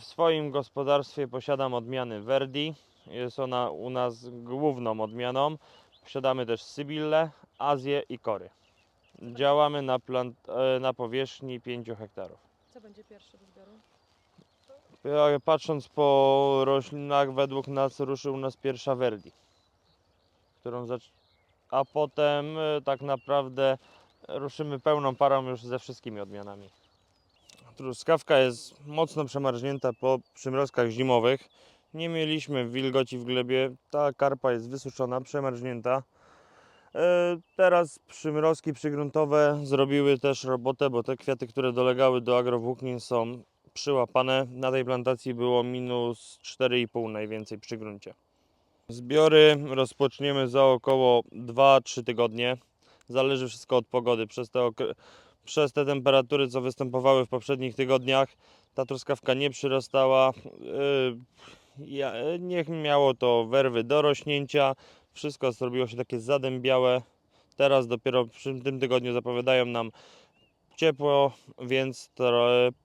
W swoim gospodarstwie posiadam odmiany Verdi. Jest ona u nas główną odmianą. Posiadamy też Sybillę, Azję i Kory. Działamy na, plant, e, na powierzchni 5 hektarów. Co będzie pierwsze do zbioru? Patrząc po roślinach, według nas ruszy u nas pierwsza Verdi, którą zacz... a potem e, tak naprawdę ruszymy pełną parą już ze wszystkimi odmianami. Truskawka jest mocno przemarznięta po przymrozkach zimowych. Nie mieliśmy wilgoci w glebie, ta karpa jest wysuszona, przemarznięta. E, Teraz przymrozki przygruntowe zrobiły też robotę, bo te kwiaty, które dolegały do agrowłóknin są przyłapane. Na tej plantacji było minus 4,5 najwięcej przy gruncie. Zbiory rozpoczniemy za około 2-3 tygodnie. Zależy wszystko od pogody. Przez te, okre- przez te temperatury, co występowały w poprzednich tygodniach, ta truskawka nie przyrastała. Yy, niech miało to werwy do rośnięcia. Wszystko zrobiło się takie zadębiałe. Teraz dopiero przy tym tygodniu zapowiadają nam ciepło, więc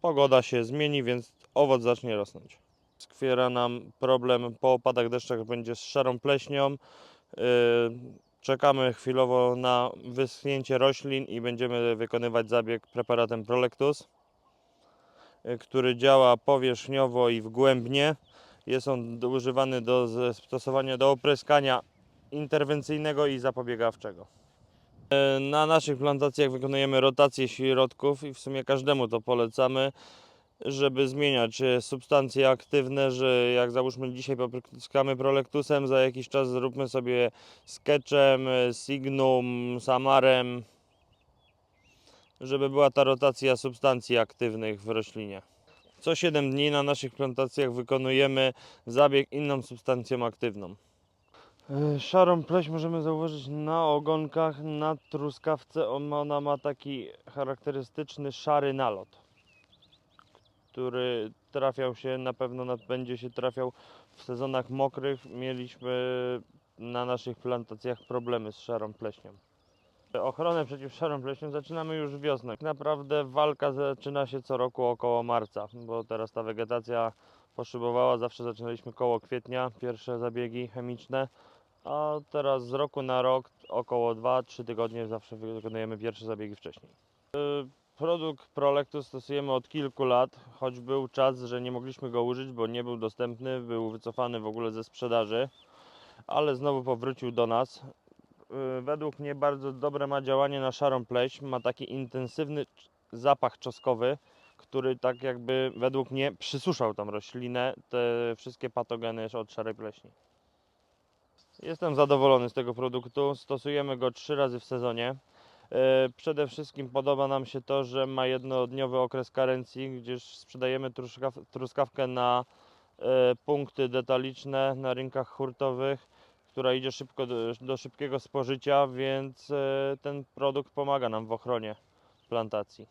pogoda się zmieni, więc owoc zacznie rosnąć. Skwiera nam problem po opadach deszczach będzie z szarą pleśnią. Czekamy chwilowo na wyschnięcie roślin i będziemy wykonywać zabieg preparatem Prolectus, yy, który działa powierzchniowo i wgłębnie. Jest on używany do zastosowania do opryskania interwencyjnego i zapobiegawczego. E, Na naszych plantacjach wykonujemy rotację środków i w sumie każdemu to polecamy, żeby zmieniać substancje aktywne, że jak załóżmy dzisiaj popryskamy prolektusem, za jakiś czas zróbmy sobie sketchem, e, signum, samarem, żeby była ta rotacja substancji aktywnych w roślinie. Co 7 dni na naszych plantacjach wykonujemy zabieg inną substancją aktywną. E, Szarą pleś możemy zauważyć na ogonkach, na truskawce. On- Ona ma taki charakterystyczny szary nalot, który trafiał się, na pewno będzie się trafiał w sezonach mokrych. Mieliśmy na naszych plantacjach problemy z szarą pleśnią. Ochronę przeciw szarą pleśnią zaczynamy już wiosną. Tak naprawdę walka zaczyna się co roku około marca, bo teraz ta wegetacja poszybowała. Zawsze zaczynaliśmy koło kwietnia, pierwsze zabiegi chemiczne. A teraz z roku na rok, około 2-3 tygodnie, zawsze wykonujemy pierwsze zabiegi wcześniej. Produkt Prolectus stosujemy od kilku lat, choć był czas, że nie mogliśmy go użyć, bo nie był dostępny, był wycofany w ogóle ze sprzedaży, ale znowu powrócił do nas. Y, Według mnie bardzo dobre ma działanie na szarą pleśń, ma taki intensywny zapach czosnkowy, który tak jakby według mnie przysuszał tą roślinę, te wszystkie patogeny od szarej pleśni. Jestem zadowolony z tego produktu. Stosujemy go trzy razy w sezonie. E, Przede wszystkim podoba nam się to, że ma jednodniowy okres karencji, gdyż sprzedajemy truskaw, truskawkę na e, punkty detaliczne na rynkach hurtowych, która idzie szybko do, do szybkiego spożycia, więc e, ten produkt pomaga nam w ochronie plantacji.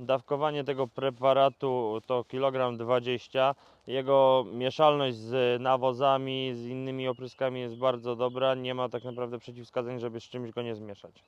Dawkowanie tego preparatu to kilogram 20 jego mieszalność z nawozami, z innymi opryskami jest bardzo dobra. Nie ma tak naprawdę przeciwwskazań, żeby z czymś go nie zmieszać.